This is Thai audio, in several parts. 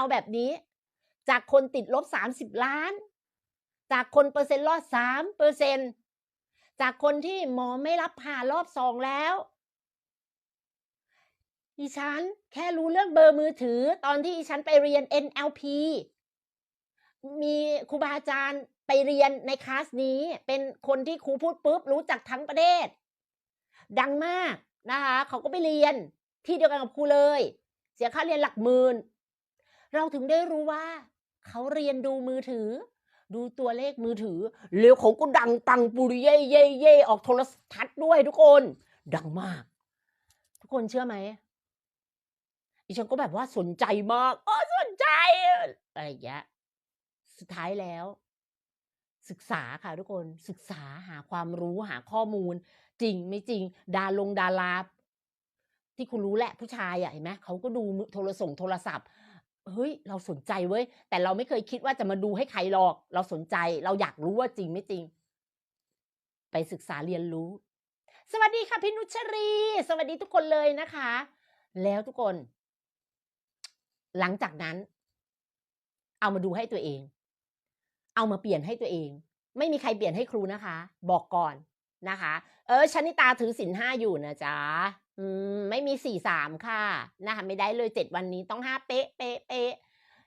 เอาแบบนี้ จากคนติดลบสามสิบล้าน จากคนเปอร์เซ็นต์รอดสามเปอร์เซ็นจากคนที่หมอไม่รับผ่ารอบสองแล้วอีฉันแค่รู้เรื่องเบอร์มือถือ ตอนที่อีฉันไปเรียน NLP มีครูบาอาจารย์ไปเรียนในคลาสนี้ เป็นคนที่ครูพูดปุ๊บรู้จักทั้งประเทศ ดังมากนะคะ เขาก็ไปเรียนที่เดียวกันกับครูเลย เสียค่าเรียนหลักหมื่น เราถึงได้รู้ว่า เขาเรียนดูมือถือ ดูตัวเลขมือถือแล้วเขาก็ดังปังปุริเย่เย่เย่ออกโทรทัศน์ด้วยทุกคน ดังมาก ทุกคนเชื่อไหมดิฉันก็แบบว่าสนใจมากอ๋อสนใจอะไรอย่างเงี้ยสุดท้ายแล้ว ศึกษาค่ะทุกคนศึกษาหาความรู้หาข้อมูล จริงไม่จริง ดาลงดาราที่คุณรู้แหละผู้ชายอะเห็นไหมเขาก็ดูโทรส่งโทรศัพท์ เฮ้ย เราสนใจเว้ย แต่เราไม่เคยคิดว่าจะมาดูให้ใครหรอก เราสนใจ เราอยากรู้ว่าจริงไม่จริง ไปศึกษาเรียนรู้ สวัสดีค่ะพี่นุชรี สวัสดีทุกคนเลยนะคะ แล้วทุกคน หลังจากนั้น เอามาดูให้ตัวเอง เอามาเปลี่ยนให้ตัวเอง ไม่มีใครเปลี่ยนให้ครูนะคะ บอกก่อน นะคะ เออชนิตาถือศีลห้าอยู่นะจ๊ะอืมไม่มีสี่สามค่ะนะคะไม่ได้เลยเจ็ดวันนี้ต้องห้าเป๊ะเป๊ะเป๊ะ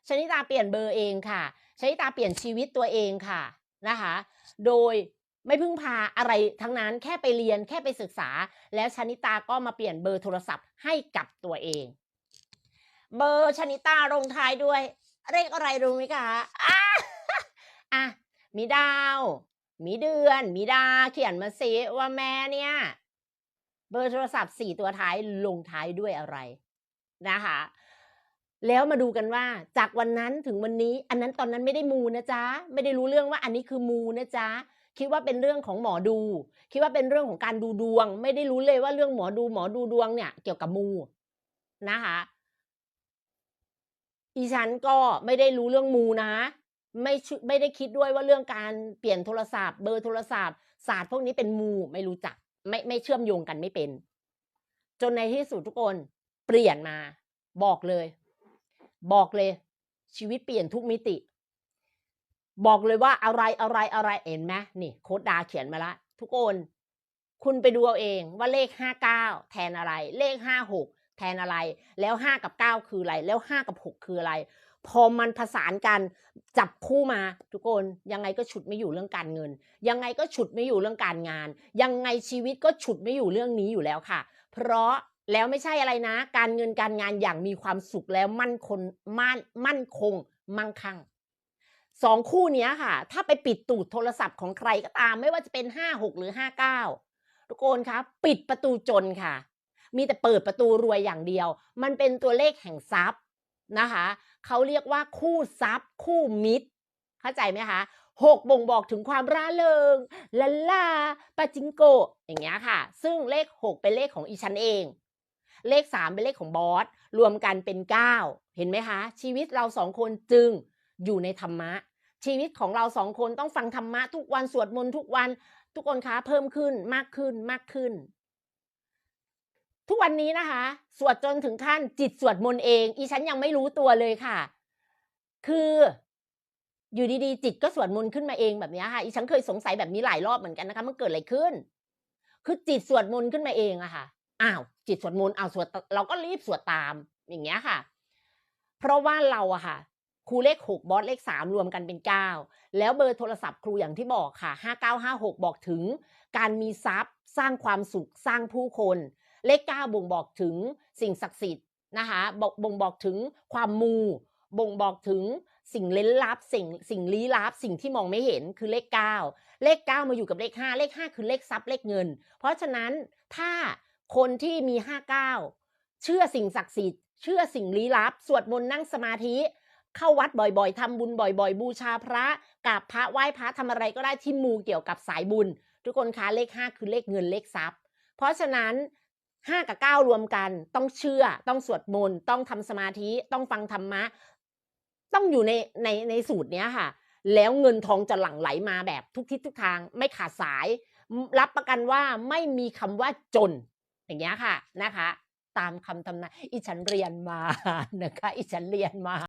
ชนิตาเปลี่ยนเบอร์เองค่ะชนิตาเปลี่ยนชีวิตตัวเองค่ะนะคะ โดยไม่พึ่งพาอะไรทั้งนั้นแค่ไปเรียนแค่ไปศึกษา แล้วชนิตาก็มาเปลี่ยนเบอร์โทรศัพท์ให้กับตัวเอง เบอร์ชนิตาลงท้ายด้วยเลขอะไรรู้ไหมคะอะอะมีดาว มีเดือน มีดาเขียนมาสิว่าแม่เนี่ย เบอร์โทรศัพท์สี่ตัวท้ายลงท้ายด้วยอะไรนะคะ แล้วมาดูกันว่า จากวันนั้นถึงวันนี้ อันนั้นตอนนั้นไม่ได้มูนะจ๊ะ ไม่ได้รู้เรื่องว่าอันนี้คือมูนะจ๊ะคิดว่าเป็นเรื่องของหมอดู คิดว่าเป็นเรื่องของการดูดวง ไม่ได้รู้เลยว่าเรื่องหมอดูหมอดูดวงเนี่ย เกี่ยวกับมูนะคะอีฉันก็ไม่ได้รู้เรื่องมูนะ ไม่ไม่ได้คิดด้วยว่าเรื่องการเปลี่ยนโทรศัพท์ เบอร์โทรศัพท์ศาสตร์พวกนี้เป็นมูไม่รู้จัก ไม่ไม่เชื่อมโยงกันไม่เป็น จนในที่สุดทุกคนเปลี่ยนมา บอกเลย บอกเลย ชีวิตเปลี่ยนทุกมิติ บอกเลยว่าอะไรอะไรอะไรเห็นไหมนี่ โค้ดดาเขียนมาละ ทุกคนคุณไปดูเอาเองว่าเลขห้าเก้าแทนอะไร เลขห้าหกแทนอะไร แล้วห้ากับเก้าคืออะไร แล้วห้ากับหกคืออะไร พอมันผสานกันจับคู่มาทุกคนยังไงก็ฉุดไม่อยู่เรื่องการเงิน ยังไงก็ฉุดไม่อยู่เรื่องการงาน ยังไงชีวิตก็ฉุดไม่อยู่เรื่องนี้อยู่แล้วค่ะ เพราะแล้วไม่ใช่อะไรนะ การเงินการงานอย่างมีความสุขแล้วมั่นคงมั่นมั่นคง มั่งคั่งสองคู่เนี้ยค่ะ ถ้าไปปิดตูดโทรศัพท์ของใครก็ตาม ไม่ว่าจะเป็นห้าหกหรือห้าเก้าทุกคนครับปิดประตูจนค่ะ มีแต่เปิดประตูรวยอย่างเดียว มันเป็นตัวเลขแห่งทรัพย์ นะคะเขาเรียกว่าคู่ทรัพย์ คู่มิตร เข้าใจไหมคะหกบ่งบอกถึงความร่าเริงลาลาปาจิงโกอย่างเงี้ยค่ะ ซึ่งเลขหกเป็นเลขของอีฉันเอง เลขสามเป็นเลขของบอส รวมกันเป็นเก้าเห็นไหมคะ ชีวิตเราสองคนจึงอยู่ในธรรมะ ชีวิตของเราสองคนต้องฟังธรรมะทุกวันสวดมนต์ทุกวันทุกคนคะเพิ่มขึ้นมากขึ้นมากขึ้น ทุกวันนี้นะคะ สวดจนถึงขั้นจิตสวดมนต์เอง อีฉันยังไม่รู้ตัวเลยค่ะ คืออยู่ดีๆ จิตก็สวดมนต์ขึ้นมาเองแบบนี้ค่ะอีฉันเคยสงสัยแบบนี้หลายรอบเหมือนกันนะคะ มันเกิดอะไรขึ้น คือจิตสวดมนต์ขึ้นมาเองอะค่ะอ้าวจิตสวดมนต์อ้าวสวดเราก็รีบสวดตาม อย่างเงี้ยค่ะ เพราะว่าเราอะค่ะครูเลขหกบอสเลขสามรวมกันเป็นเก้าแล้วเบอร์โทรศัพท์ครูอย่างที่บอกค่ะห้าเก้าห้าหกบอกถึง การมีทรัพย์สร้างความสุขสร้างผู้คน เลขเก้าบ่งบอกถึงสิ่งศักดิ์สิทธิ์นะคะบอกบ่งบอกถึงความมูบ่งบอกถึงสิ่งเล้นลับสิ่งสิ่งลี้ลับสิ่งที่มองไม่เห็นคือเลขเก้าเลขเก้ามาอยู่กับเลขห้าเลขห้าคือเลขทรัพย์เลขเงิน เพราะฉะนั้นถ้าคนที่มีห้าเก้าเชื่อสิ่งศักดิ์สิทธิ์เชื่อสิ่งลี้ลับ สวดมนต์นั่งสมาธิ เข้าวัดบ่อยๆทำบุญบ่อย ๆ บูชาพระกราบพระไหว้พระทำอะไรก็ได้ที่มูเกี่ยวกับสายบุญ ทุกคนคะเลขห้าคือเลขเงินเลขทรัพย์ เพราะฉะนั้น ห้ากับเก้ารวมกัน ต้องเชื่อ ต้องสวดมนต์ ต้องทำสมาธิ ต้องฟังธรรมะ ต้องอยู่ในในในสูตรเนี้ยค่ะ แล้วเงินทองจะหลั่งไหลมาแบบทุกทิศทุกทาง ไม่ขาดสาย รับประกันว่าไม่มีคำว่าจน อย่างเงี้ยค่ะนะคะ ตามคำทำนายอีฉันเรียนมานะคะ อีฉันเรียนมา